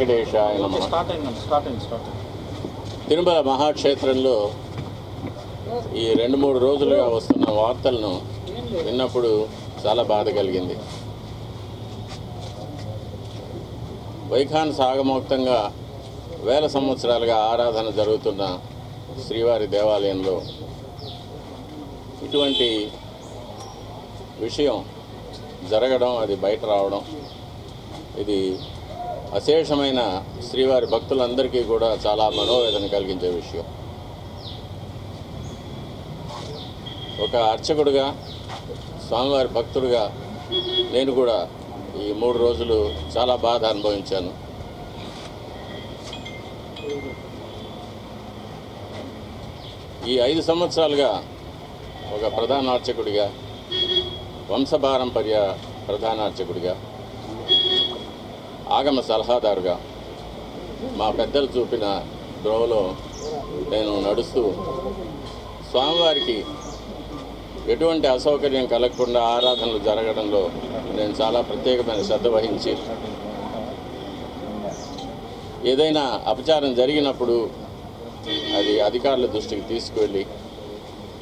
వెంకటేశాయ నమః. స్టార్ట్ అయిందండి స్టార్ట్ అయింది స్టార్ట్ అయింది. తిరుమల మహాక్షేత్రంలో ఈ రెండు మూడు రోజులుగా వస్తున్న వార్తలను విన్నప్పుడు చాలా బాధ కలిగింది. వైఖాన్ సాగమోక్తంగా వేల సంవత్సరాలుగా ఆరాధన జరుగుతున్న శ్రీవారి దేవాలయంలో ఇటువంటి విషయం జరగడం అది బయట రావడం ఇది అశేషమైన శ్రీవారి భక్తులందరికీ కూడా చాలా మనోవేదన కలిగించే విషయం. ఒక అర్చకుడుగా స్వామివారి భక్తుడుగా నేను కూడా ఈ మూడు రోజులు చాలా బాధ అనుభవించాను. ఈ ఐదు సంవత్సరాలుగా ఒక ప్రధాన అర్చకుడిగా వంశపారంపర్య ప్రధాన అర్చకుడిగా ఆగమ సలహాదారుగా మా పెద్దలు చూపిన ద్రోవలో నేను నడుస్తూ స్వామివారికి ఎటువంటి అసౌకర్యం కలగకుండా ఆరాధనలు జరగడంలో నేను చాలా ప్రత్యేకమైన శ్రద్ధ వహించి ఏదైనా అపచారం జరిగినప్పుడు అది అధికారుల దృష్టికి తీసుకువెళ్ళి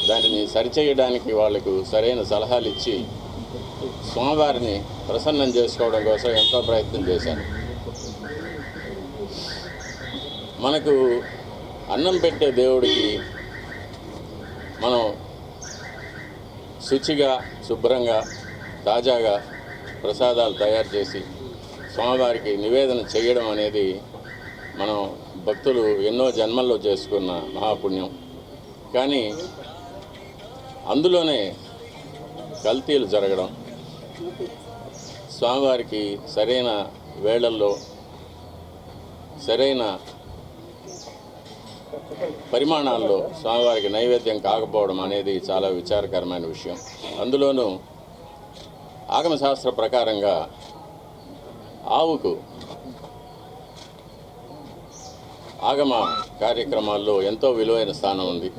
దానిని సరిచేయడానికి వాళ్ళకు సరైన సలహాలు ఇచ్చి స్వామివారిని ప్రసన్నం చేసుకోవడం కోసం ఎంతో ప్రయత్నం చేశాను. మనకు అన్నం పెట్టే దేవుడికి మనం శుచిగా శుభ్రంగా తాజాగా ప్రసాదాలు తయారు చేసి స్వామివారికి నివేదన చేయడం అనేది మనం భక్తులు ఎన్నో జన్మల్లో చేసుకున్న మహాపుణ్యం. కానీ అందులోనే కల్తీలు జరగడం స్వామివారికి సరైన వేళల్లో సరైన పరిమాణాల్లో స్వామివారికి నైవేద్యం కాకపోవడం అనేది చాలా విచారకరమైన విషయం. అందులోనూ ఆగమశాస్త్ర ప్రకారంగా ఆవుకు ఆగమ కార్యక్రమాల్లో ఎంతో విలువైన స్థానం ఉంది.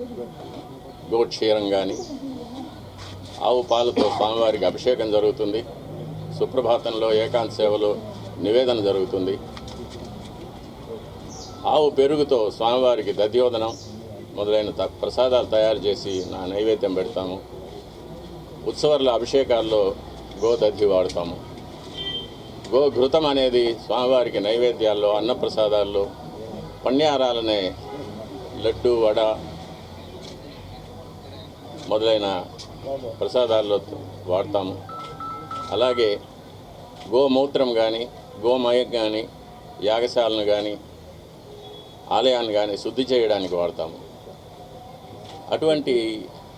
గోక్షీరం కానీ ఆవు పాలతో స్వామివారికి అభిషేకం జరుగుతుంది. సుప్రభాతంలో ఏకాంత సేవలో నివేదన జరుగుతుంది. ఆవు పెరుగుతో స్వామివారికి దధ్యోదనం మొదలైన త- ప్రసాదాలు తయారు చేసి నా నైవేద్యం పెడతాము. ఉత్సవాల అభిషేకాల్లో గోదధి వాడతాము. గో ఘృతం అనేది స్వామివారికి నైవేద్యాల్లో అన్నప్రసాదాల్లో పణ్యారాలనే లడ్డు వడ మొదలైన ప్రసాదాల్లో వాడతాము. అలాగే గోమూత్రం కానీ గోమయం కానీ యాగశాలను కానీ ఆలయాన్ని కానీ శుద్ధి చేయడానికి వాడతాము. అటువంటి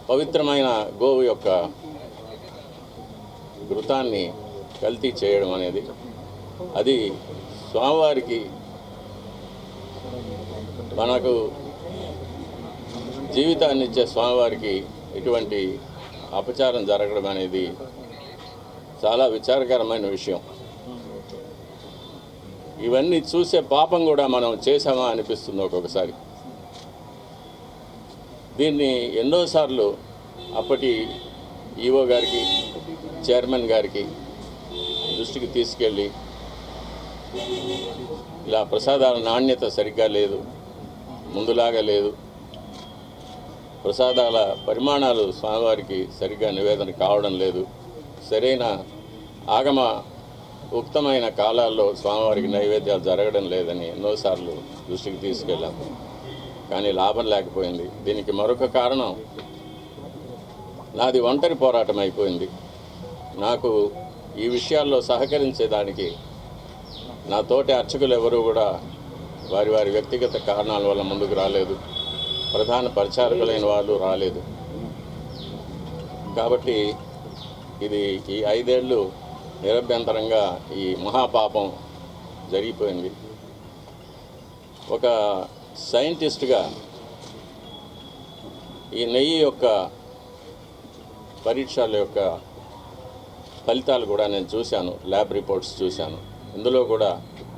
పవిత్రమైన గోవు యొక్క ఘృతాన్ని కల్తీ చేయడం అనేది అది స్వామివారికి మనకు జీవితాన్ని ఇచ్చే స్వామివారికి ఇటువంటి అపచారం జరగడం అనేది చాలా విచారకరమైన విషయం. ఇవన్నీ చూసే పాపం కూడా మనం చేసామా అనిపిస్తుంది ఒక్కొక్కసారి. దీన్ని ఎన్నోసార్లు అప్పటి ఈఓ గారికి చైర్మన్ గారికి దృష్టికి తీసుకెళ్ళి ఇలా ప్రసాదాల నాణ్యత సరిగ్గా లేదు ముందులాగా లేదు. ప్రసాదాల పరిమాణాలు స్వామివారికి సరిగ్గా నివేదన కావడం లేదు. సరైన ఆగమ ఉక్తమైన కాలాల్లో స్వామివారికి నైవేద్యాలు జరగడం లేదని ఎన్నోసార్లు దృష్టికి తీసుకెళ్ళాం. కానీ లాభం లేకపోయింది. దీనికి మరొక కారణం నాది ఒంటరి పోరాటం అయిపోయింది. నాకు ఈ విషయాల్లో సహకరించేదానికి నా తోటి అర్చకులు ఎవరూ కూడా వారి వారి వ్యక్తిగత కారణాల వల్ల ముందుకు రాలేదు. ప్రధాన పరిచారకులైన వాళ్ళు రాలేదు. కాబట్టి ఇది ఈ ఐదేళ్ళు నిరభ్యంతరంగా ఈ మహాపాపం జరిగిపోయింది. ఒక సైంటిస్ట్గా ఈ నెయ్యి యొక్క పరీక్షల యొక్క ఫలితాలు కూడా నేను చూశాను ల్యాబ్ రిపోర్ట్స్ చూశాను. ఇందులో కూడా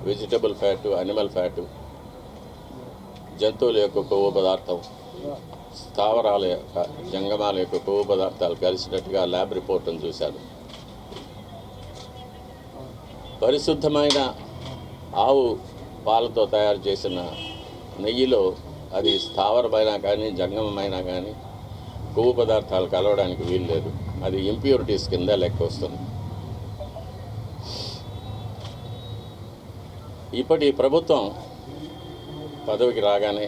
వెజిటబుల్ ఫ్యాటు అనిమల్ ఫ్యాటు జంతువుల యొక్క కొవ్వు పదార్థం. స్థావరాల యొక్క జంగమాల యొక్క కొవ్వు పదార్థాలు కలిసినట్టుగా ల్యాబ్ రిపోర్ట్ను చూశాను పరిశుద్ధమైన ఆవు పాలతో తయారు చేసిన నెయ్యిలో అది స్థావరమైనా కానీ జంగమైనా కానీ కొవ్వు పదార్థాలు కలవడానికి వీలు లేదు. అది ఇంప్యూరిటీస్ కింద లెక్క వస్తుంది. ఇప్పటి ప్రభుత్వం పదవికి రాగానే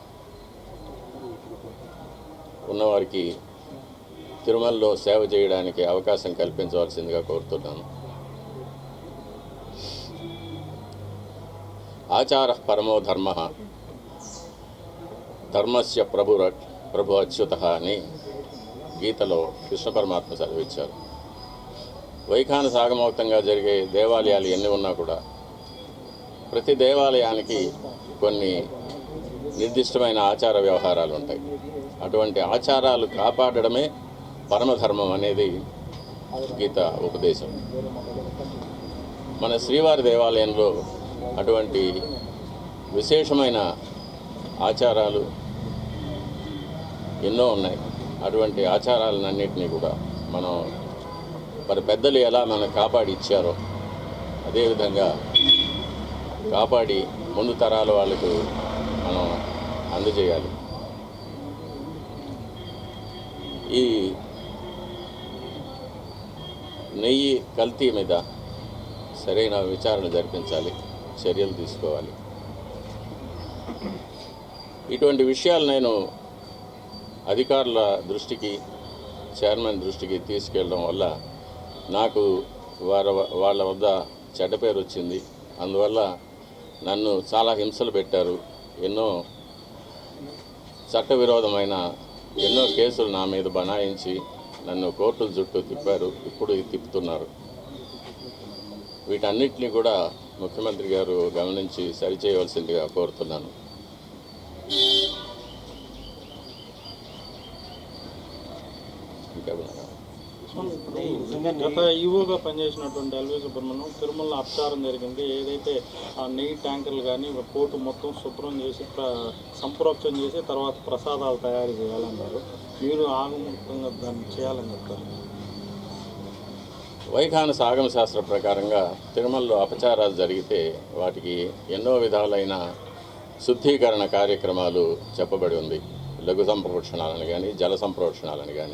ఉన్నవారికి తిరుమలలో సేవ చేయడానికి అవకాశం కల్పించవలసిందిగా కోరుతున్నాను. ఆచార పరమో ధర్మ ధర్మస్య ప్రభు ప్రభు అచ్యుత అని గీతలో కృష్ణ పరమాత్మ సెలవిచ్చారు. వైఖాన సాగమౌక్తంగా జరిగే దేవాలయాలు ఎన్ని ఉన్నా కూడా ప్రతి దేవాలయానికి కొన్ని నిర్దిష్టమైన ఆచార వ్యవహారాలు ఉంటాయి. అటువంటి ఆచారాలు కాపాడడమే పరమధర్మం అనేది గీత ఉపదేశం. మన శ్రీవారి దేవాలయంలో అటువంటి విశేషమైన ఆచారాలు ఎన్నో ఉన్నాయి. అటువంటి ఆచారాలన్నింటినీ కూడా మనం మరి పెద్దలు ఎలా మనం కాపాడి ఇచ్చారో అదేవిధంగా కాపాడి ముందు తరాల వాళ్ళకు మనం అందజేయాలి. ఈ నెయ్యి కల్తీ మీద సరైన విచారణ జరిపించాలి చర్యలు తీసుకోవాలి. ఇటువంటి విషయాలు నేను అధికారుల దృష్టికి చైర్మన్ దృష్టికి తీసుకెళ్ళడం వల్ల నాకు వారి వాళ్ళ వద్ద చెడ్డ పేరు వచ్చింది. అందువల్ల నన్ను చాలా హింసలు పెట్టారు. ఎన్నో చట్టవిరోధమైన ఎన్నో కేసులు నా మీద బనాయించి నన్ను కోర్టుల చుట్టూ తిప్పారు. ఇప్పుడు తిప్పుతున్నారు. వీటన్నిటిని కూడా ముఖ్యమంత్రి గారు గమనించి సరిచేయవలసిందిగా కోరుతున్నాను ఇంకా ఉన్నారా? గత ఈవోగా పనిచేసినటువంటి ఎల్వి సుబ్రహ్మణ్యం తిరుమల అపచారం జరిగింది. ఏదైతే ఆ నెయ్యి ట్యాంకర్లు కానీ పోటు మొత్తం శుభ్రం చేసి ప్ర- సంప్రోక్షణ చేసి తర్వాత ప్రసాదాలు తయారు చేయాలన్నారు. మీరు ఆగముఖంగా దాన్ని చేయాలని చెప్తారు వైఖాన సాగమ శాస్త్ర ప్రకారంగా తిరుమలలో అపచారాలు జరిగితే వాటికి ఎన్నో విధాలైన శుద్ధీకరణ కార్యక్రమాలు చెప్పబడి ఉంది. లఘు సంప్రోక్షణాలని కానీ జల సంప్రోక్షణాలని కానీ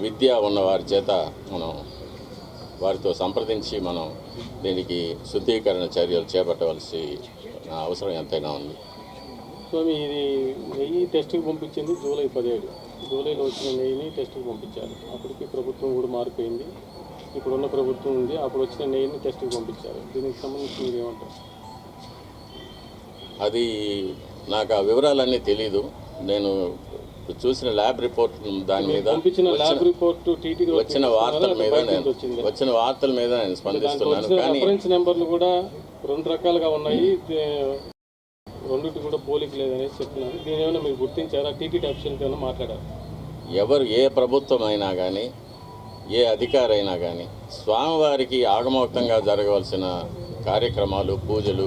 విద్య ఉన్న వారి చేత మనం వారితో సంప్రదించి మనం దీనికి శుద్ధీకరణ చర్యలు చేపట్టవలసి అవసరం ఎంతైనా ఉంది. స్వామి ఇది నెయ్యి టెస్ట్కి పంపించింది జూలై పదిహేడు. జూలైలో వచ్చిన నెయ్యిని టెస్ట్కి పంపించారు. అప్పటికి ప్రభుత్వం కూడా మారిపోయింది. ఇప్పుడున్న ప్రభుత్వం ఉంది. అప్పుడు వచ్చిన నెయ్యిని టెస్ట్కి పంపించారు. దీనికి సంబంధించి మీరు ఏమంటారు? అది నాకు ఆ వివరాలన్నీ తెలీదు. నేను చూసిన ల్యాబ్ రిపోర్ట్ దాని మీద ల్యాబ్ వచ్చిన- రిపోర్ట్ వచ్చిన వార్తల మీద నేను వచ్చిన వార్తల మీద నేను స్పందిస్తున్నాను. కానీ రెఫరెన్స్ నెంబర్లు కూడా రెండు రకాలుగా ఉన్నాయి. రెండిటి కూడా పోలిక లేదనేసి చెప్తున్నారు దీని ఏమైనా మీరు గుర్తించారా? టీటీడీ అఫీషియల్తో ఏమైనా మాట్లాడారు? ఎవరు ఏ ప్రభుత్వం అయినా కానీ ఏ అధికారి అయినా కానీ స్వామివారికి ఆగమోక్తంగా జరగవలసిన కార్యక్రమాలు పూజలు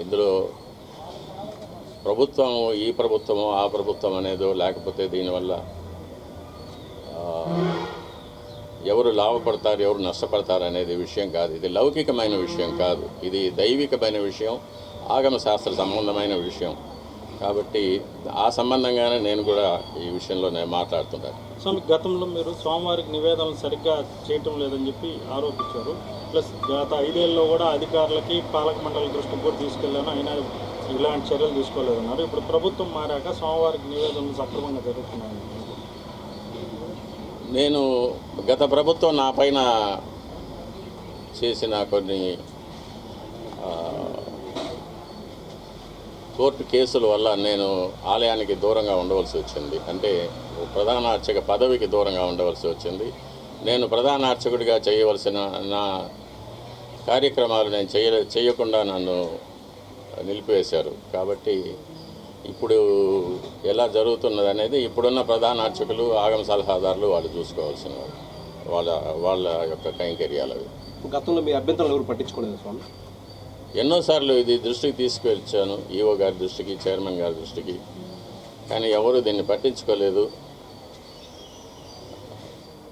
ఇందులో ప్రభుత్వం ఈ ప్రభుత్వము ఆ ప్రభుత్వం అనేదో లేకపోతే దీనివల్ల ఎవరు లాభపడతారు ఎవరు నష్టపడతారు అనేది విషయం కాదు. ఇది లౌకికమైన విషయం కాదు. ఇది దైవికమైన విషయం ఆగమ శాస్త్ర సంబంధమైన విషయం. కాబట్టి ఆ సంబంధంగానే నేను కూడా ఈ విషయంలో నేను మాట్లాడుతున్నాను స్వామి గతంలో మీరు స్వామివారికి నివేదనలు సరిగ్గా చేయటం లేదని చెప్పి ఆరోపించారు. ప్లస్ గత ఐదేళ్ళలో కూడా అధికారులకి పాలక మండలి దృష్టికి కూడా తీసుకెళ్ళాను. అయినా ఇలాంటి చర్యలు తీసుకోలేదన్నారు. ఇప్పుడు ప్రభుత్వం మారాక స్వామివారికి నివేదనలు సక్రమంగా జరుగుతున్నాయి నేను గత ప్రభుత్వం నా పైన చేసిన కొన్ని కోర్టు కేసుల వల్ల నేను ఆలయానికి దూరంగా ఉండవలసి వచ్చింది. అంటే ప్రధాన అర్చక పదవికి దూరంగా ఉండవలసి వచ్చింది. నేను ప్రధాన అర్చకుడిగా చేయవలసిన నా కార్యక్రమాలు నేను చేయ చేయకుండా నన్ను నిలిపివేశారు. కాబట్టి ఇప్పుడు ఎలా జరుగుతున్నది అనేది ఇప్పుడున్న ప్రధాన అర్చకులు ఆగమ సలహాదారులు వాళ్ళు చూసుకోవాల్సిన వాళ్ళు. వాళ్ళ యొక్క కైంకర్యాలు అవి. గతంలో మీ అభ్యంతరాలు ఎవరు పట్టించుకోలేదు స్వామి? ఎన్నోసార్లు ఇది దృష్టికి తీసుకువచ్చాను ఈఓ గారి దృష్టికి చైర్మన్ గారి దృష్టికి. కానీ ఎవరు దీన్ని పట్టించుకోలేదు.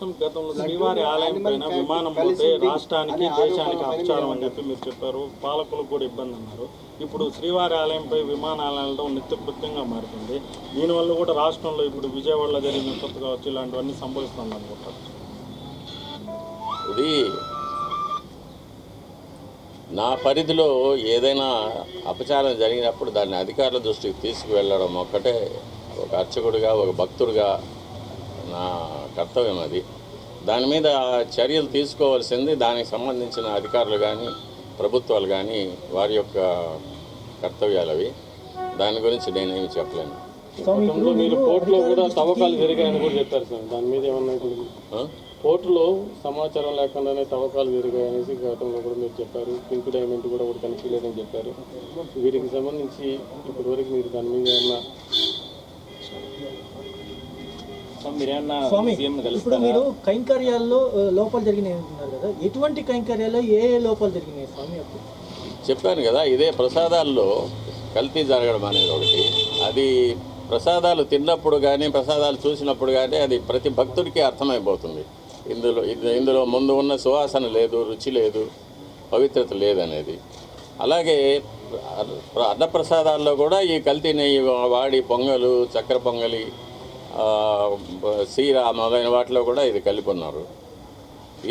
స్వామి గతంలో శ్రీవారి ఆలయం పైన విమానం పోతే రాష్ట్రానికి దేశానికి అపచారం అని చెప్పి మీరు చెప్పారు. పాలకులకు కూడా ఇబ్బంది అన్నారు ఇప్పుడు శ్రీవారి ఆలయంపై విమానాలు వెళ్ళడం నిత్యకృత్యంగా మారుతుంది. దీనివల్ల కూడా రాష్ట్రంలో ఇప్పుడు విజయవాడలో జరిగిన విపత్తు కావచ్చు ఇలాంటివన్నీ సంభవిస్తుంది అనుకుంటారు. ఇది నా పరిధిలో ఏదైనా అపచారం జరిగినప్పుడు దాన్ని అధికారుల దృష్టికి తీసుకువెళ్ళడం ఒక్కటే ఒక అర్చకుడిగా ఒక భక్తుడిగా నా కర్తవ్యం అది. దాని మీద చర్యలు తీసుకోవాల్సింది దానికి సంబంధించిన అధికారులు కానీ ప్రభుత్వాలు కానీ వారి యొక్క కర్తవ్యాలు అవి. దాని గురించి నేనేమి చెప్పలేను. గతంలో మీరు పోర్టులో కూడా తవ్వకాలు జరిగాయని కూడా చెప్పారు సార్. దాని మీద ఏమన్నా ఇప్పుడు ఆ? పోర్టులో సమాచారం లేకుండానే తవ్వకాలు జరిగాయనేసి గతంలో కూడా మీరు చెప్పారు. పింక్ డైమండ్ కూడా ఒకటి కనిపించలేదని చెప్పారు. వీటికి సంబంధించి ఇప్పటి వరకు మీరు దాని మీద ఏమన్నా స్వామి ఇప్పుడు మీరు కైంకర్యాల్లో లోపాలు జరిగినాయి అంటున్నారు కదా. ఎటువంటి కైంకర్యాల్లో ఏ ఏ లోపాలు జరిగినాయి స్వామి అప్పుడు? చెప్పాను కదా ఇదే ప్రసాదాల్లో కల్తీ జరగడం అనేది ఒకటి. అది ప్రసాదాలు తిన్నప్పుడు కానీ ప్రసాదాలు చూసినప్పుడు కానీ అది ప్రతి భక్తుడికి అర్థమైపోతుంది. ఇందులో ఇది- ఇందులో ముందు ఉన్న సువాసన లేదు రుచి లేదు పవిత్రత లేదనేది అలాగే అన్న- అన్నప్రసాదాల్లో కూడా ఈ కల్తీ నెయ్యి వాడి పొంగలు చక్కెర పొంగలి సీర మొదలైన వాటిలో కూడా ఇది కలిపి ఉన్నారు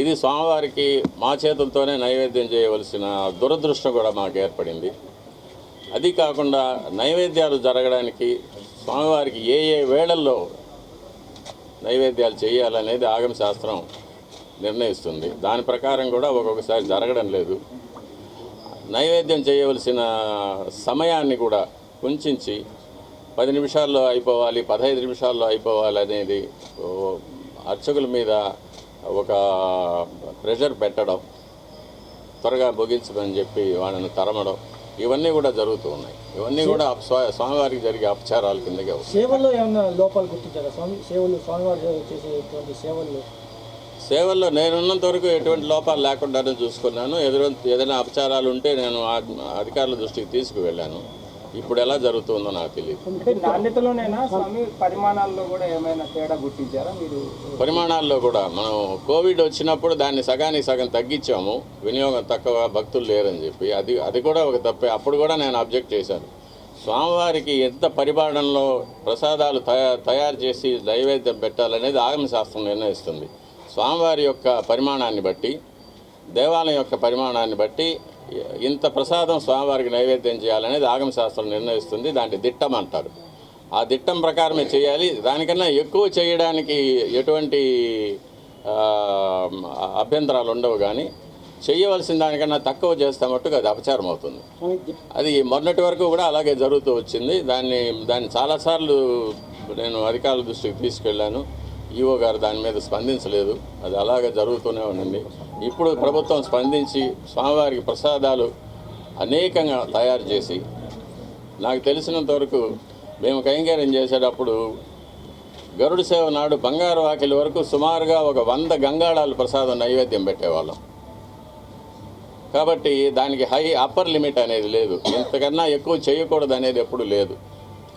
ఇది స్వామివారికి మా చేతులతోనే నైవేద్యం చేయవలసిన దురదృష్టం కూడా మాకు ఏర్పడింది. అది కాకుండా నైవేద్యాలు జరగడానికి స్వామివారికి ఏ ఏ వేళల్లో నైవేద్యాలు చేయాలనేది ఆగమ శాస్త్రం నిర్ణయిస్తుంది. దాని ప్రకారం కూడా ఒక్కొక్కసారి జరగడం లేదు. నైవేద్యం చేయవలసిన సమయాన్ని కూడా కుంచించి పది నిమిషాల్లో అయిపోవాలి పదహైదు నిమిషాల్లో అయిపోవాలి అనేది అర్చకుల మీద ఒక ప్రెషర్ పెట్టడం త్వరగా ముగించమని చెప్పి వాళ్ళని తరమడం ఇవన్నీ కూడా జరుగుతూ ఉన్నాయి. ఇవన్నీ కూడా స్వామివారికి జరిగే అపచారాల కిందకే సేవల్లో ఏమైనా లోపాలు గుర్తించారా స్వామి సేవలు స్వామివారు చేసేటువంటి సేవల్లో. సేవల్లో నేనున్నంత వరకు ఎటువంటి లోపాలు లేకుండానే చూసుకున్నాను. ఎదురు ఏదైనా అపచారాలు ఉంటే నేను అధికారుల దృష్టికి తీసుకువెళ్ళాను. ఇప్పుడు ఎలా జరుగుతుందో నాకు తెలియదు పరిమాణాల్లో కూడా మనం కోవిడ్ వచ్చినప్పుడు దాన్ని సగానికి సగం తగ్గించాము. వినియోగం తక్కువ భక్తులు లేరని చెప్పి. అది అది కూడా ఒక తప్పే. అప్పుడు కూడా నేను అబ్జెక్ట్ చేశాను. స్వామివారికి ఎంత పరిమాణంలో ప్రసాదాలు తయా తయారు చేసి నైవేద్యం పెట్టాలనేది ఆగమ శాస్త్రం నిర్ణయిస్తుంది. స్వామివారి యొక్క పరిమాణాన్ని బట్టి దేవాలయం యొక్క పరిమాణాన్ని బట్టి ఇంత ప్రసాదం స్వామివారికి నైవేద్యం చేయాలనేది ఆగమ శాస్త్రం నిర్ణయిస్తుంది దాన్ని దిట్టం అంటారు. ఆ దిట్టం ప్రకారమే చేయాలి. దానికన్నా ఎక్కువ చేయడానికి ఎటువంటి అభ్యంతరాలు ఉండవు కానీ చేయవలసిన దానికన్నా తక్కువ చేస్తే మట్టుకు అది అపచారం అవుతుంది అది మొన్నటి వరకు కూడా అలాగే జరుగుతూ వచ్చింది. దాన్ని దాన్ని చాలాసార్లు నేను అధికారుల దృష్టికి తీసుకెళ్ళాను. ఈఓ గారు దాని మీద స్పందించలేదు. అది అలాగే జరుగుతూనే ఉండండి ఇప్పుడు ప్రభుత్వం స్పందించి స్వామివారికి ప్రసాదాలు అనేకంగా తయారు చేసి నాకు తెలిసినంత వరకు మేము కైంకర్యం చేసేటప్పుడు గరుడు సేవ నాడు బంగారు వాకిలి వరకు సుమారుగా ఒక వంద గంగాళాలు ప్రసాదం నైవేద్యం పెట్టేవాళ్ళం. కాబట్టి దానికి హై అప్పర్ లిమిట్ అనేది లేదు. ఇంతకన్నా ఎక్కువ చేయకూడదు అనేది ఎప్పుడు లేదు.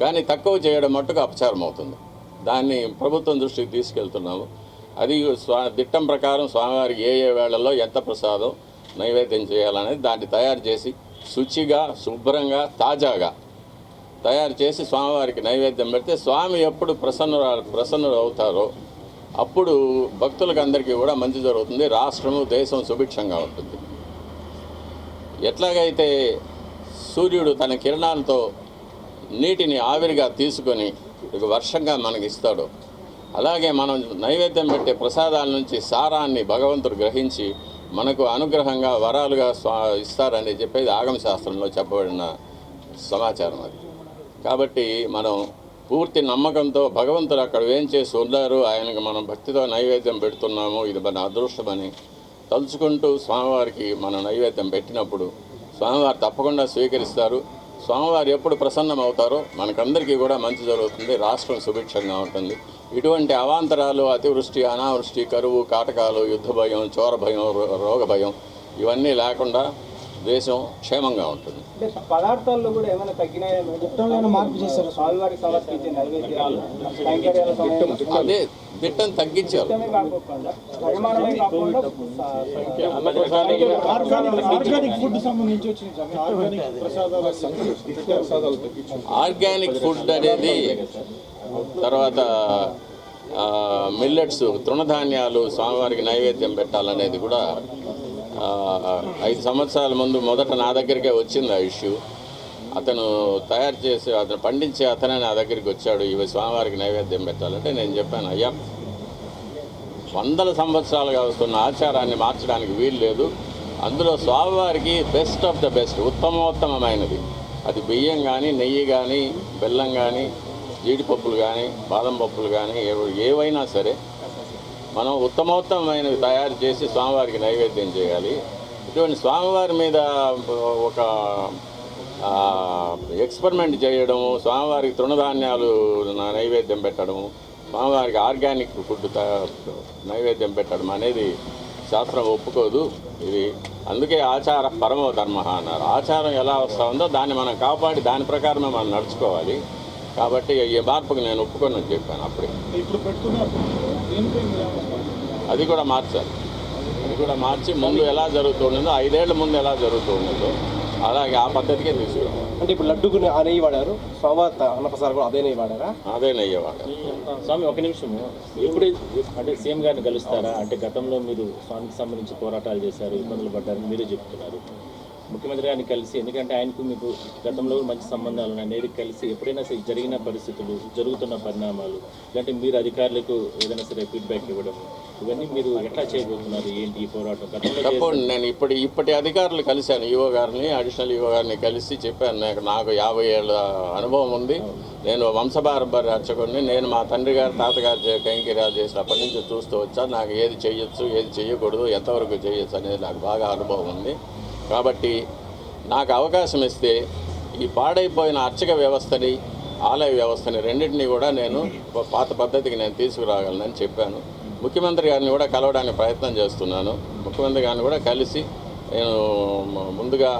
కానీ తక్కువ చేయడం మట్టుకు అపచారం అవుతుంది. దాన్ని ప్రభుత్వం దృష్టికి తీసుకెళ్తున్నాము. అది స్వా దిట్టం ప్రకారం స్వామివారికి ఏ ఏ వేళల్లో ఎంత ప్రసాదం నైవేద్యం చేయాలనేది దాన్ని తయారు చేసి శుచిగా శుభ్రంగా తాజాగా తయారు చేసి స్వామివారికి నైవేద్యం పెడితే స్వామి ఎప్పుడు ప్రసన్న ప్రసన్నులు అవుతారో అప్పుడు భక్తులకు అందరికీ కూడా మంచి జరుగుతుంది. రాష్ట్రము దేశం సుభిక్షంగా ఉంటుంది. ఎట్లాగైతే సూర్యుడు తన కిరణాలతో నీటిని ఆవిరిగా తీసుకొని ఇక వర్షంగా మనకి ఇస్తాడో అలాగే మనం నైవేద్యం పెట్టే ప్రసాదాల నుంచి సారాన్ని భగవంతుడు గ్రహించి మనకు అనుగ్రహంగా వరాలుగా స్వా ఇస్తారని చెప్పేది ఆగమశాస్త్రంలో చెప్పబడిన సమాచారం అది. కాబట్టి మనం పూర్తి నమ్మకంతో భగవంతుడు అక్కడ ఏం చేసి ఉన్నారు ఆయనకు మనం భక్తితో నైవేద్యం పెడుతున్నాము ఇది మన అదృష్టమని తలుచుకుంటూ స్వామివారికి మనం నైవేద్యం పెట్టినప్పుడు స్వామివారు తప్పకుండా స్వీకరిస్తారు. స్వామివారు ఎప్పుడు ప్రసన్నం అవుతారో మనకందరికీ కూడా మంచి జరుగుతుంది. రాష్ట్రం సుభిక్షంగా ఉంటుంది. ఇటువంటి అవాంతరాలు అతివృష్టి అనావృష్టి కరువు కాటకాలు యుద్ధ భయం చోర భయం రో- రోగ భయం ఇవన్నీ లేకుండా దేశం క్షేమంగా ఉంటుంది. అంటే పదార్థాల్లో కూడా ఏమైనా తగ్గినాయా మేడం? మార్పు చేశారు స్వామివారికి సమర్పించే నైవేద్యాలు కైంకర్యాల సమయంలో అదే దిట్టం తగ్గించారు. ఆర్గానిక్ ఫుడ్ సంబంధించి వచ్చింది స్వామి ఆర్గానిక్ ప్రసాదాలు ఆర్గానిక్ ఫుడ్ అనేది తర్వాత మిల్లెట్స్ తృణధాన్యాలు స్వామివారికి నైవేద్యం పెట్టాలనేది కూడా ఐదు సంవత్సరాల ముందు మొదట నా దగ్గరికే వచ్చింది ఆ ఇష్యూ. అతను తయారు చేసి అతను పండించే అతనే నా దగ్గరికి వచ్చాడు. ఇవి స్వామివారికి నైవేద్యం పెట్టాలంటే నేను చెప్పాను అయ్యా వందల సంవత్సరాలుగా వస్తున్న ఆచారాన్ని మార్చడానికి వీలు లేదు. అందులో స్వామివారికి బెస్ట్ ఆఫ్ ద బెస్ట్ ఉత్తమోత్తమైనది అది బియ్యం కానీ నెయ్యి కానీ బెల్లం కానీ జీడిపప్పులు కానీ బాదం పప్పులు కానీ ఏవైనా సరే మనం ఉత్తమోత్తమైనవి తయారు చేసి స్వామివారికి నైవేద్యం చేయాలి. ఇటువంటి స్వామివారి మీద ఒక ఎక్స్పెరిమెంట్ చేయడము స్వామివారికి తృణధాన్యాలు నైవేద్యం పెట్టడము స్వామివారికి ఆర్గానిక్ ఫుడ్ నైవేద్యం పెట్టడం అనేది శాస్త్రం ఒప్పుకోదు. ఇది అందుకే ఆచార పరమో ధర్మ అన్నారు. ఆచారం ఎలా వస్తూ ఉందో దాన్ని మనం కాపాడి దాని ప్రకారమే మనం నడుచుకోవాలి. కాబట్టి ఈ మార్పుకు నేను ఒప్పుకొని చెప్పాను అప్పుడే? అది కూడా మార్చాలి. అది కూడా మార్చి ముందు ఎలా జరుగుతుందో ఐదేళ్ళ ముందు ఎలా జరుగుతుందో అలాగే ఆ పద్ధతికే తీసుకురావాలి అంటే ఇప్పుడు లడ్డుకు ఆ నెయ్యి వాడారు స్వామివారి అన్నప్రసాదం కూడా అదే నెయ్యి వాడారా? అదే నయ్యేవాడు స్వామి ఒక నిమిషము ఎప్పుడు అంటే సీఎం గారిని కలుస్తారా? అంటే గతంలో మీరు స్వామికి సంబంధించి పోరాటాలు చేశారు ఇబ్బందులు పడ్డారని మీరే చెప్తున్నారు. ముఖ్యమంత్రి గారిని కలిసి ఎందుకంటే ఆయనకు మీకు గతంలో మంచి సంబంధాలు ఉన్నాయి. నేరు కలిసి ఎప్పుడైనా సరే జరిగిన పరిస్థితులు జరుగుతున్న పరిణామాలు లేదంటే మీరు అధికారులకు ఏదైనా సరే ఫీడ్బ్యాక్ ఇవ్వడం ఇవన్నీ మీరు ఎట్లా చేయబోతున్నారు? ఏంటి ఈ పోరాటం? తప్పకుండా నేను ఇప్పటి ఇప్పటి అధికారులు కలిశాను ఈవో గారిని అడిషనల్ ఈవో గారిని కలిసి చెప్పాను. నాకు నాకు యాభై ఏళ్ళ అనుభవం ఉంది. నేను వంశపారంపర్య అర్చకుడిని. నేను మా తండ్రి గారు తాతగారు కైంకర్యాలు చేసినప్పటి నుంచి చూస్తూ వచ్చా. నాకు ఏది చేయొచ్చు ఏది చేయకూడదు ఎంతవరకు చేయొచ్చు అనేది నాకు బాగా అనుభవం ఉంది. కాబట్టి నాకు అవకాశం ఇస్తే ఈ పాడైపోయిన అర్చక వ్యవస్థని ఆలయ వ్యవస్థని రెండింటినీ కూడా నేను పాత పద్ధతికి నేను తీసుకురాగలనని చెప్పాను. ముఖ్యమంత్రి గారిని కూడా కలవడానికి ప్రయత్నం చేస్తున్నాను. ముఖ్యమంత్రి గారిని కూడా కలిసి నేను ముందుగా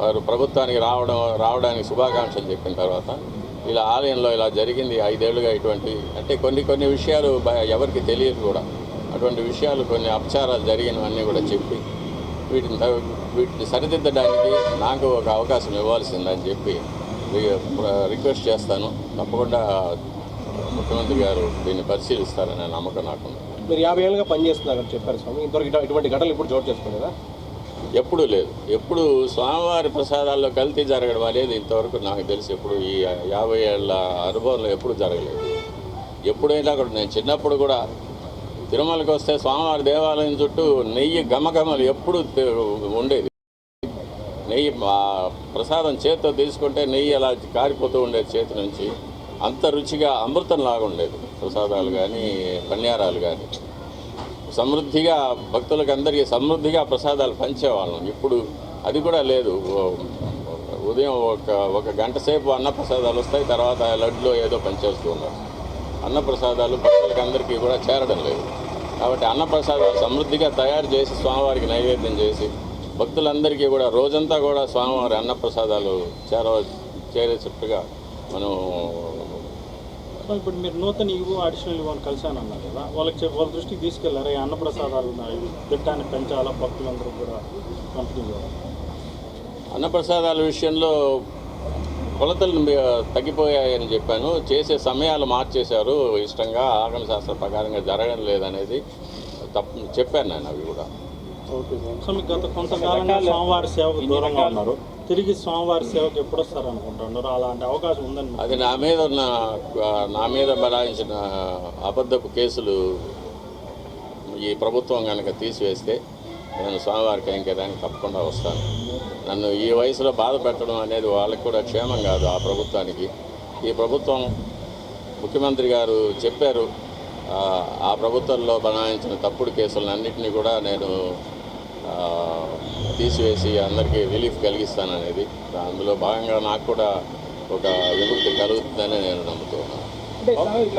వారు ప్రభుత్వానికి రావడం రావడానికి శుభాకాంక్షలు చెప్పిన తర్వాత ఇలా ఆలయంలో ఇలా జరిగింది. ఐదేళ్ళుగా ఇటువంటి అంటే కొన్ని కొన్ని విషయాలు ఎవరికి తెలియదు కూడా. అటువంటి విషయాలు కొన్ని అపచారాలు జరిగినవన్నీ కూడా చెప్పి వీటిని వీటిని సరిదిద్దడానికి నాకు ఒక అవకాశం ఇవ్వాల్సిందని చెప్పి రిక్వెస్ట్ చేస్తాను. తప్పకుండా ముఖ్యమంత్రి గారు దీన్ని పరిశీలిస్తారనే నమ్మకం నాకుంది. మీరు యాభై ఏళ్ళుగా పనిచేస్తున్నారని చెప్పారు స్వామి. ఇంతవరకు ఇటు- ఇటువంటి ఘటనలు ఇప్పుడు చోటు చేసుకోలేదా ఎప్పుడూ లేదు. ఎప్పుడు స్వామివారి ప్రసాదాల్లో కల్తీ జరగడం అనేది ఇంతవరకు నాకు తెలిసి ఎప్పుడు ఈ యాభై ఏళ్ళ అనుభవంలో ఎప్పుడు జరగలేదు. ఎప్పుడైనా కూడా నేను చిన్నప్పుడు కూడా తిరుమలకి వస్తే స్వామివారి దేవాలయం చుట్టూ నెయ్యి గమగమలు ఎప్పుడు ఉండేది. నెయ్యి ప్రసాదం చేత్తో తీసుకుంటే నెయ్యి అలా కారిపోతూ ఉండేది చేతి నుంచి అంత రుచిగా అమృతంలాగా ఉండేది. ప్రసాదాలు కానీ పన్యారాలు కానీ సమృద్ధిగా భక్తులకు అందరికీ సమృద్ధిగా ప్రసాదాలు పంచేవాళ్ళం. ఇప్పుడు అది కూడా లేదు. ఉదయం ఒక ఒక గంట సేపు అన్న ప్రసాదాలు వస్తాయి తర్వాత లడ్లో ఏదో పంచేస్తూ ఉన్నారు అన్న ప్రసాదాలు భక్తులకు అందరికీ కూడా చేరడం లేదు. కాబట్టి అన్న ప్రసాదాలు సమృద్ధిగా తయారు చేసి స్వామివారికి నైవేద్యం చేసి భక్తులందరికీ కూడా రోజంతా కూడా స్వామివారి అన్న ప్రసాదాలు చేర చేరేటట్టుగా మనం ఇప్పుడు మీరు నూతన ఇవ్వు అడిషనల్ ఇవ్వని కలిసాను అన్నారు కదా. వాళ్ళకి వాళ్ళ దృష్టికి తీసుకెళ్ళారు ఈ అన్నప్రసాదాలు తిట్టాన్ని పెంచాలా? భక్తులందరూ కూడా పంపిణీ అన్నప్రసాదాల విషయంలో కొలతలు తగ్గిపోయాయని చెప్పాను. చేసే సమయాలు మార్చేశారు. ఇష్టంగా ఆగమ శాస్త్ర ప్రకారంగా జరగడం లేదనేది తప్పు చెప్పాను నేను అవి కూడా. Okay sir. సో మీకు గత కొంతకాలంగా స్వామివారి సేవకు దూరంగా ఉన్నారు. తిరిగి స్వామివారి సేవకు ఎప్పుడు వస్తారు అనుకుంటున్నారు అలాంటి అవకాశం ఉందని అది నా మీద ఉన్న నా మీద బలాయించిన అబద్ధపు కేసులు ఈ ప్రభుత్వం కనుక తీసివేస్తే నేను స్వామివారి కైంకర్యానికి తప్పకుండా వస్తాను. నన్ను ఈ వయసులో బాధ పెట్టడం అనేది వాళ్ళకి కూడా క్షేమం కాదు ఆ ప్రభుత్వానికి. ఈ ప్రభుత్వం ముఖ్యమంత్రి గారు చెప్పారు ఆ, ప్రభుత్వంలో బనాయించిన తప్పుడు కేసులన్నింటినీ కూడా నేను తీసివేసి అందరికీ రిలీఫ్ కలిగిస్తాననేది. అందులో భాగంగా నాకు కూడా ఒక విముక్తి కలుగుతుందని నేను నమ్ముతున్నాను.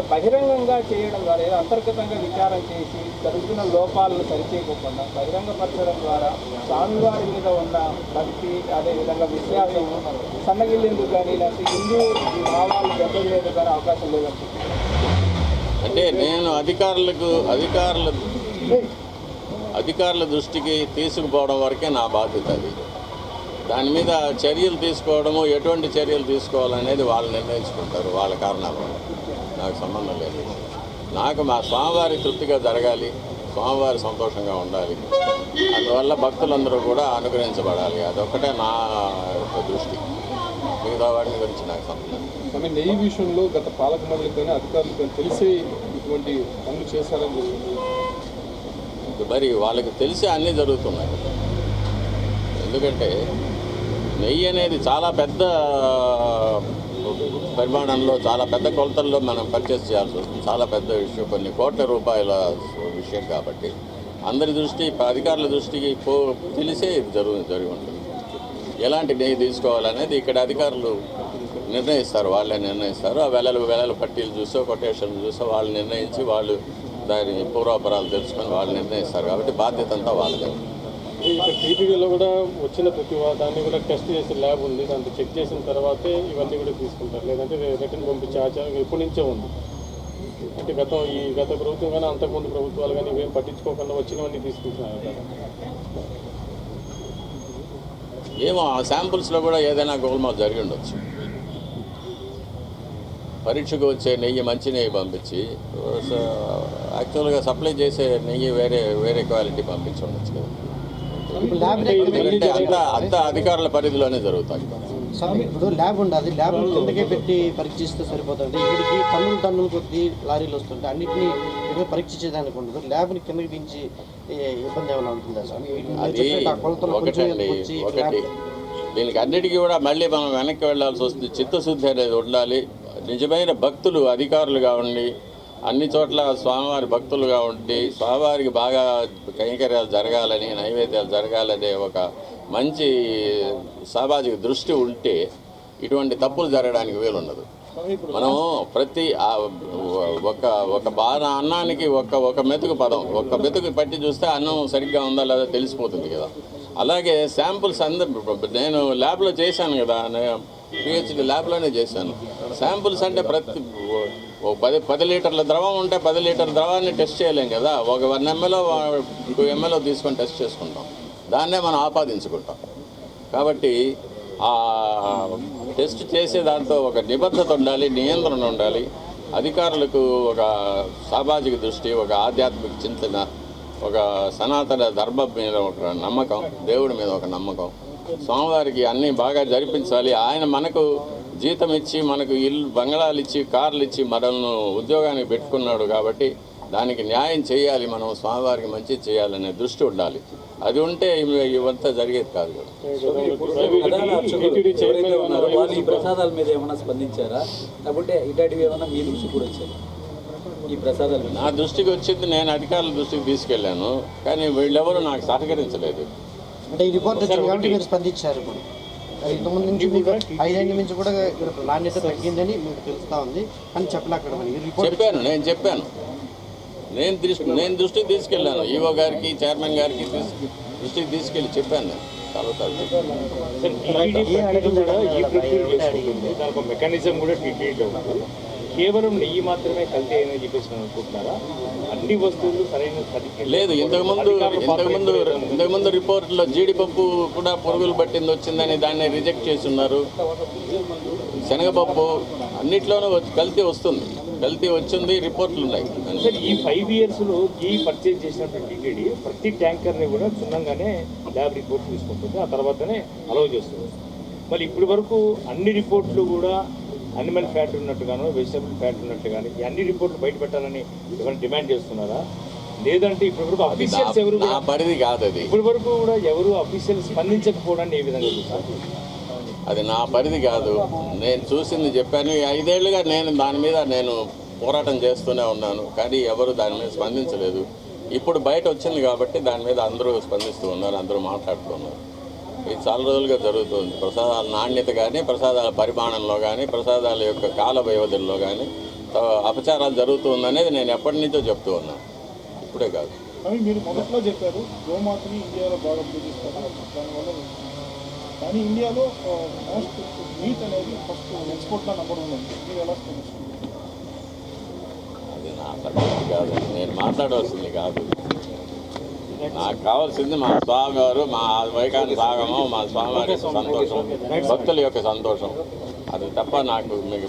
బహిరంగంగా చేయడం ద్వారా అంతర్గతంగా విచారం చేసి జరుగుతున్న లోపాలను సరిచేయకుండా బహిరంగపరచడం ద్వారా స్వామివారి మీద ఉన్న భక్తి అదేవిధంగా విశ్వాసం సన్నగిల్లేందుకు కానీ లేకపోతే హిందూ భావాలు దెబ్బతినేందుకు కానీ అవకాశం లేదని అంటే నేను అధికారులకు అధికారుల అధికారుల దృష్టికి తీసుకుపోవడం వరకే నా బాధ్యత అది. దాని మీద చర్యలు తీసుకోవడము ఎటువంటి చర్యలు తీసుకోవాలనేది వాళ్ళు నిర్ణయించుకుంటారు వాళ్ళ కారణాలు. నాకు సంబంధం లేదు. నాకు మా స్వామివారి తృప్తిగా జరగాలి స్వామివారి సంతోషంగా ఉండాలి. అందువల్ల భక్తులందరూ కూడా అనుగ్రహించబడాలి. అదొక్కటే నా యొక్క దృష్టి. మిగతా వాటి గురించి నాకు సంబంధం. ఆమె నెయ్యి విషయంలో గత పాలక మండలికి కానీ అధికారులకు కానీ తెలిసే ఇటువంటి పనులు చేశారని మరి వాళ్ళకి తెలిసి అన్నీ జరుగుతున్నాయి. ఎందుకంటే నెయ్యి అనేది చాలా పెద్ద పరిమాణంలో చాలా పెద్ద కొలతల్లో మనం పర్చేస్ చేయాల్సి వస్తుంది. చాలా పెద్ద విషయం కొన్ని కోట్ల రూపాయల విషయం కాబట్టి. అందరి దృష్టి అధికారుల దృష్టికి పో తెలిసే ఇది జరుగు జరిగి ఉంటుంది. ఎలాంటి నెయ్యి తీసుకోవాలనేది ఇక్కడ అధికారులు నిర్ణయిస్తారు. వాళ్ళే నిర్ణయిస్తారు. ఆ వెలలు వెలల పట్టీలు చూసో కొటేషన్లు చూసో వాళ్ళు నిర్ణయించి వాళ్ళు దాని పూర్వాపరాలు తెలుసుకొని వాళ్ళు నిర్ణయిస్తారు. కాబట్టి బాధ్యత అంతా వాళ్ళదే. ఇక్కడ టీటీడీలో కూడా వచ్చిన ప్రతి దాన్ని కూడా టెస్ట్ చేసే ల్యాబ్ ఉంది. దాన్ని చెక్ చేసిన తర్వాతే ఇవన్నీ కూడా తీసుకుంటారు. లేదంటే రిటర్న్ పంపించే ఆచారం ఎప్పటి నుంచే ఉంది. అంటే గతం ఈ గత ప్రభుత్వం కానీ అంతకుముందు ప్రభుత్వాలు కానీ ఇవేం పట్టించుకోకుండా వచ్చినవన్నీ తీసుకుంటున్నారు ఏమో ఆ శాంపుల్స్లో కూడా ఏదైనా గోల్మాల్ జరిగి ఉండొచ్చు. పరీక్షకు వచ్చే నెయ్యి మంచి నెయ్యి పంపించి యాక్చువల్గా సప్లై చేసే నెయ్యి వేరే వేరే క్వాలిటీ పంపించి ఉండొచ్చు కదా. ఎందుకంటే అంతా అంతా అధికారుల పరిధిలోనే జరుగుతాయి. స్వామి ఇప్పుడు ల్యాబ్ ఉండదు ల్యాబ్ కిందకే పెట్టి పరీక్షిస్తే సరిపోతుంది. ఇక్కడికి టన్నులు టన్నులు కొద్ది లారీలు వస్తుంటే అన్నింటినీ ఇక్కడ పరీక్షించడానికి ఉండదు. ల్యాబ్ని కిందకి దించి ఇబ్బంది ఏమైనా ఉంటుందా స్వామి? అది ఒకటండి ఒకటి. దీనికి అన్నిటికీ కూడా మళ్ళీ మనం వెనక్కి వెళ్ళాల్సి వస్తుంది. చిత్తశుద్ధి అనేది ఉండాలి. నిజమైన భక్తులు అధికారులుగా ఉండి అన్ని చోట్ల స్వామివారి భక్తులుగా ఉండి స్వామివారికి బాగా కైంకర్యాలు జరగాలని నైవేద్యాలు జరగాలనే ఒక మంచి సామాజిక దృష్టి ఉంటే ఇటువంటి తప్పులు జరగడానికి వీలుండదు. మనము ప్రతి ఒక ఒక బాధ అన్నానికి ఒక ఒక మెతుకు పదం ఒక మెతుకు పట్టి చూస్తే అన్నం సరిగ్గా ఉందా లేదా తెలిసిపోతుంది కదా. అలాగే శాంపుల్స్ అందరు నేను ల్యాబ్లో చేశాను కదా పిహెచ్డి ల్యాబ్లోనే చేశాను. శాంపుల్స్ అంటే ప్రతి ఓ- పది పది లీటర్ల ద్రవం ఉంటే పది లీటర్ ద్రవాన్ని టెస్ట్ చేయలేం కదా. ఒక వన్ ఎంఎల్ఓ టూ ఎంఎల్ఓ తీసుకొని టెస్ట్ చేసుకుంటాం. దాన్నే మనం ఆపాదించుకుంటాం. కాబట్టి ఆ టెస్ట్ చేసే దాంతో ఒక నిబద్ధత ఉండాలి నియంత్రణ ఉండాలి. అధికారులకు ఒక సామాజిక దృష్టి ఒక ఆధ్యాత్మిక చింతన ఒక సనాతన ధర్మం మీద ఒక నమ్మకం దేవుడి మీద ఒక నమ్మకం. స్వామివారికి అన్నీ బాగా జరిపించాలి. ఆయన మనకు జీతం ఇచ్చి మనకు ఇల్లు బంగళాలు ఇచ్చి కార్లు ఇచ్చి మనల్ని ఉద్యోగానికి పెట్టుకున్నాడు కాబట్టి దానికి న్యాయం చేయాలి మనం స్వామివారికి మంచి చేయాలనే దృష్టి ఉండాలి. అది ఉంటే ఇవి- ఇవంతా జరిగేది కాదు వాళ్ళు ఈ ప్రసాదాల మీద ఏమైనా స్పందించారా? ఏమైనా మీ దృష్టి కూడా వచ్చాయి? ఈ ప్రసాదాల నా దృష్టికి వచ్చింది నేను అధికారుల దృష్టికి తీసుకెళ్ళాను కానీ వీళ్ళెవరూ నాకు సహకరించలేదు. అంటే ఈ రిపోర్ట్ స్పందించారు అది ఇంతకుముందు నుంచి మీకు ఐదేళ్ళ నుంచి కూడా నాణ్యత తగ్గిందని మీకు తెలుస్తా ఉంది. అని చెప్పలేక చెప్పాను నేను చెప్పాను. నేను దృష్టి నేను దృష్టికి తీసుకెళ్ళాను. ఈవో గారికి చైర్మన్ గారికి దృష్టికి తీసుకెళ్ళి చెప్పాను నేను. మెకానిజం కూడా కేవలం నెయ్యి మాత్రమే కల్తీ అయిందని చెప్పేసి అనుకుంటున్నారా? అన్ని వస్తువులు సరైన లేదు ఇంతకుముందు ఇంతకుముందు ఇంతకుముందు రిపోర్ట్లో జీడిపప్పు కూడా పురుగులు పట్టింది వచ్చిందని దాన్ని రిజెక్ట్ చేసి ఉన్నారు శనగపప్పు అన్నిట్లోనూ కల్తీ వస్తుంది. కల్తీ వచ్చింది రిపోర్ట్లు ఉన్నాయి. సార్ ఈ ఫైవ్ ఇయర్స్లో ఈ పర్చేజ్ చేసినటువంటి టీటీడీ ప్రతి ట్యాంకర్ని కూడా క్షుణ్ణంగానే ల్యాబ్ రిపోర్ట్ తీసుకుంటుంది. ఆ తర్వాతనే అలౌ చేస్తుంది. మరి ఇప్పటి వరకు అన్ని రిపోర్ట్లు కూడా అనిమల్ ఫ్యాట్ ఉన్నట్టుగాను వెజిటబుల్ ఫ్యాట్ ఉన్నట్టుగాను ఈ అన్ని రిపోర్ట్లు బయట పెట్టాలని ఏమైనా డిమాండ్ చేస్తున్నారా? లేదంటే ఇప్పటి వరకు అఫీషియల్స్ ఎవరు పరిధి కాదు అది. ఇప్పటి వరకు కూడా ఎవరు అఫీషియల్ స్పందించకపోవడాన్ని ఏ విధంగా చూస్తారు? అది నా పరిధి కాదు. నేను చూసింది చెప్పాను. ఐదేళ్ళుగా నేను దాని మీద నేను పోరాటం చేస్తూనే ఉన్నాను. కానీ ఎవరు దాని మీద స్పందించలేదు. ఇప్పుడు బయట వచ్చింది కాబట్టి దాని మీద అందరూ స్పందిస్తూ ఉన్నారు అందరూ మాట్లాడుతూ ఉన్నారు. ఇది చాలా రోజులుగా జరుగుతుంది. ప్రసాదాల నాణ్యత కానీ ప్రసాదాల పరిమాణంలో కానీ ప్రసాదాల యొక్క కాల వ్యవధుల్లో కానీ అపచారాలు జరుగుతుందనేది నేను ఎప్పటి నుంచో చెప్తూ ఉన్నాను ఇప్పుడే కాదు. అవి మీరు మొదట్లో చెప్పారు గోమాతని ఇండియాలో బాగా పూజిస్తారు దానివల్ల కానీ ఇండియాలో మోస్ట్ మీట్ అనేది ఫస్ట్ ఎక్స్పోర్ట్లో నెంబర్ వన్ ఉంది. మీరు ఎలా స్పందిస్తారు అది నా కాదు. నేను మాట్లాడవలసింది కాదు. నాకు కావాల్సింది మా స్వామి వారు మా వైకాంత సాగము మా స్వామివారి యొక్క సంతోషం భక్తుల యొక్క సంతోషం. అది తప్ప నాకు మీకు